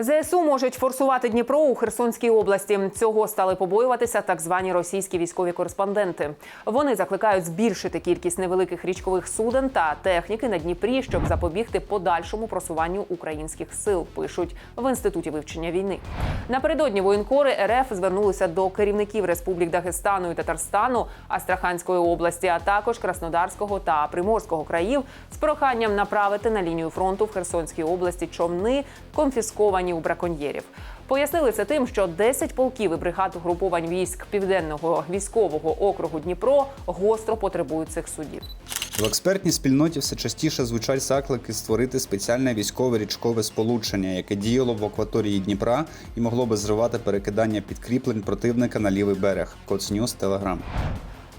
ЗСУ можуть форсувати Дніпро у Херсонській області. Цього стали побоюватися так звані російські військові кореспонденти. Вони закликають збільшити кількість невеликих річкових суден та техніки на Дніпрі, щоб запобігти подальшому просуванню українських сил. Пишуть в інституті вивчення війни. Напередодні воєнкори РФ звернулися до керівників республік Дагестану і Татарстану, Астраханської області, а також Краснодарського та Приморського країв з проханням направити на лінію фронту в Херсонській області човни, конфісковані у браконьєрів. Пояснили це тим, що 10 полків і бригад угруповань військ південного військового округу Дніпро гостро потребують цих судів. В експертній спільноті все частіше звучать заклики створити спеціальне військове річкове сполучення, яке діяло в акваторії Дніпра і могло би зривати перекидання підкріплень противника на лівий берег. Коцнюс Телеграм.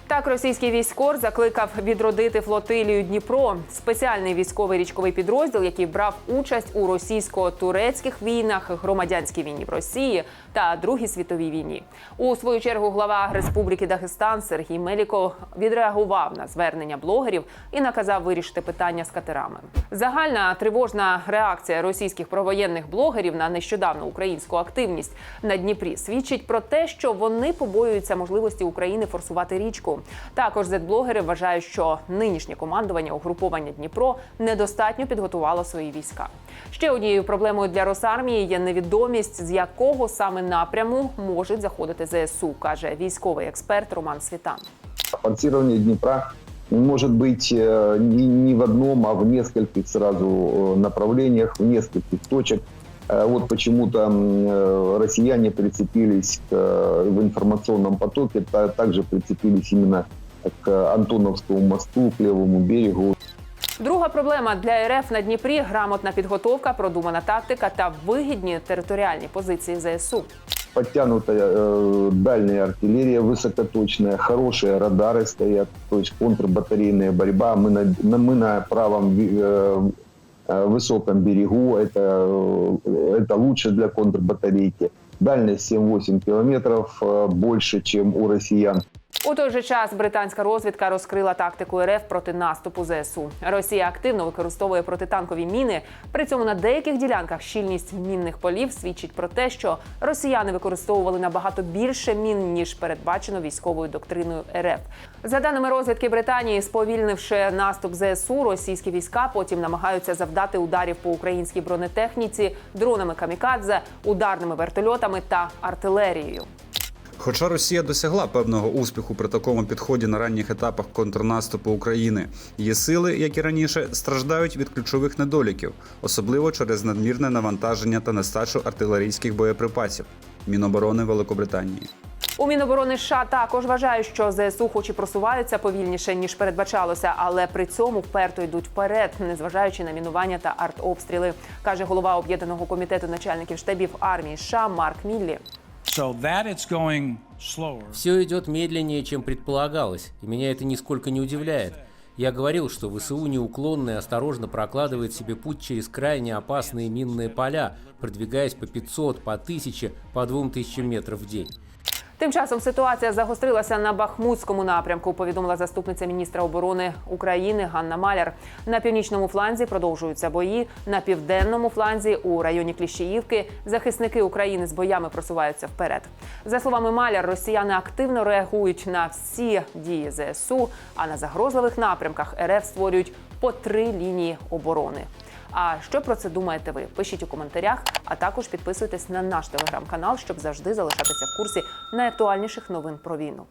Так, російський військор закликав відродити флотилію Дніпро, спеціальний військовий річковий підрозділ, який брав участь у російсько-турецьких війнах, громадянській війні в Росії та Другій світовій війні. У свою чергу глава Республіки Дагестан Сергій Меліков відреагував на звернення блогерів і наказав вирішити питання з катерами. Загальна тривожна реакція російських провоєнних блогерів на нещодавну українську активність на Дніпрі свідчить про те, що вони побоюються можливості України форсувати річку. Також зетблогери вважають, що нинішнє командування угруповання Дніпро недостатньо підготувало свої війська. Ще однією проблемою для Росармії є невідомість, з якого саме напряму можуть заходити ЗСУ, каже військовий експерт Роман Світан. форсирование Днепра может быть э, не, не в одном, а в нескольких сразу э, направлениях, в нескольких точек. Э, Вот почему-то м, э, россияне прицепились к, э, в информационном потоке, та- также прицепились именно к Антоновскому мосту, к левому берегу. Друга проблема для РФ на Дніпрі грамотна підготовка, продумана тактика та вигідні територіальні позиції ЗСУ. Подтянутая э, дальняя артиллерия высокоточная, хорошие радары стоят, то есть контрбатарейная борьба. Мы на, на- мы на правом ви- э, э, высоком берегу, это, э, это лучше для контрбатарейки. Дальность 7-8 километров э, больше, чем у россиян. У той же час британська розвідка розкрила тактику РФ проти наступу ЗСУ. Росія активно використовує протитанкові міни. При цьому на деяких ділянках щільність мінних полів свідчить про те, що росіяни використовували набагато більше мін ніж передбачено військовою доктриною РФ. За даними розвідки Британії, сповільнивши наступ ЗСУ, російські війська потім намагаються завдати ударів по українській бронетехніці, дронами камікадзе, ударними вертольотами та артилерією. Хоча Росія досягла певного успіху при такому підході на ранніх етапах контрнаступу України, її сили, як і раніше, страждають від ключових недоліків, особливо через надмірне навантаження та нестачу артилерійських боєприпасів. Міноборони Великобританії. У Міноборони США також вважають, що ЗСУ, хоч і просуваються повільніше ніж передбачалося, але при цьому вперто йдуть вперед, незважаючи на мінування та артобстріли, каже голова об'єднаного комітету начальників штабів армії США Марк Міллі. Все идет медленнее, чем предполагалось, и меня это нисколько не удивляет. Я говорил, что ВСУ неуклонно и осторожно прокладывает себе путь через крайне опасные минные поля, продвигаясь по 500, по 1000, по 2000 метров в день. Тим часом ситуація загострилася на Бахмутському напрямку. Повідомила заступниця міністра оборони України Ганна Маляр. На північному фланзі продовжуються бої. На південному фланзі у районі Кліщіївки захисники України з боями просуваються вперед. За словами Маляр, росіяни активно реагують на всі дії ЗСУ. А на загрозливих напрямках РФ створюють по три лінії оборони. А що про це думаєте ви? Пишіть у коментарях, а також підписуйтесь на наш телеграм-канал, щоб завжди залишатися в курсі найактуальніших новин про війну.